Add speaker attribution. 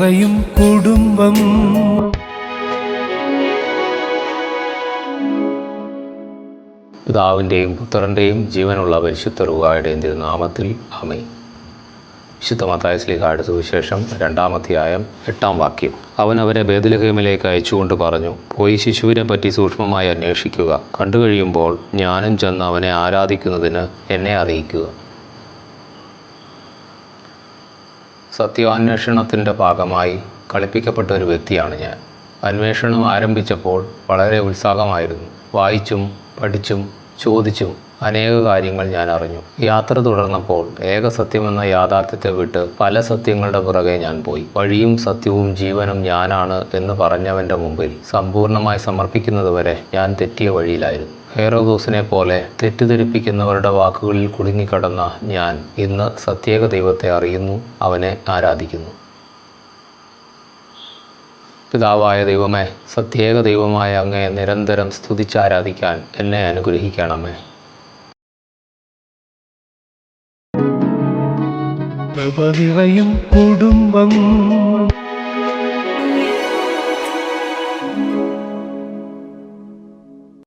Speaker 1: പറയും കുടുംബം.
Speaker 2: പിതാവിന്റെയും പുത്രന്റെയും ജീവനുള്ള പരിശുദ്ധ റുവായുടെയും തിരുനാമത്തിൽ അമേ വിശുദ്ധ മത്തായസ്ലിഹായുടെ സുവിശേഷം രണ്ടാമധ്യായം എട്ടാം വാക്യം. അവൻ അവരെ ബേദലഹേമിലേക്ക് അയച്ചുകൊണ്ട് പറഞ്ഞു പോയി ശിശുവിനെ പറ്റി സൂക്ഷ്മമായി അന്വേഷിക്കുക. കണ്ടുകഴിയുമ്പോൾ ഞാനും ചെന്ന് അവനെ ആരാധിക്കുന്നതിന് എന്നെ അറിയിക്കുക. സത്യാന്വേഷണത്തിന്റെ ഭാഗമായി കളിപ്പിക്കപ്പെട്ട ഒരു വ്യക്തിയാണ് ഞാൻ. അന്വേഷണം ആരംഭിച്ചപ്പോൾ വളരെ ഉത്സാഹമായിരുന്നു. വായിച്ചും പഠിച്ചും ചോദിച്ചും അനേക കാര്യങ്ങൾ ഞാൻ അറിഞ്ഞു. യാത്ര തുടർന്നപ്പോൾ ഏക സത്യമെന്ന യാഥാർത്ഥ്യത്തെ വിട്ട് പല സത്യങ്ങളുടെ പുറകെ ഞാൻ പോയി. വഴിയും സത്യവും ജീവനും ഞാനാണ് എന്ന് പറഞ്ഞവന്റെ മുമ്പിൽ സമ്പൂർണമായി സമർപ്പിക്കുന്നതുവരെ ഞാൻ തെറ്റിയ വഴിയിലായിരുന്നു. ഹേറോദോസിനെ പോലെ തെറ്റിദ്ധരിപ്പിക്കുന്നവരുടെ വാക്കുകളിൽ കുടുങ്ങിക്കിടന്ന ഞാൻ ഇന്ന് സത്യേക ദൈവത്തെ അറിയുന്നു അവനെ ആരാധിക്കുന്നു. പിതാവായ ദൈവമേ സത്യേക ദൈവമായ അങ്ങയെ നിരന്തരം സ്തുതിച്ചാരാധിക്കാൻ എന്നെ അനുഗ്രഹിക്കണമേ.
Speaker 1: பிரபதிரையும் குடும்பம்.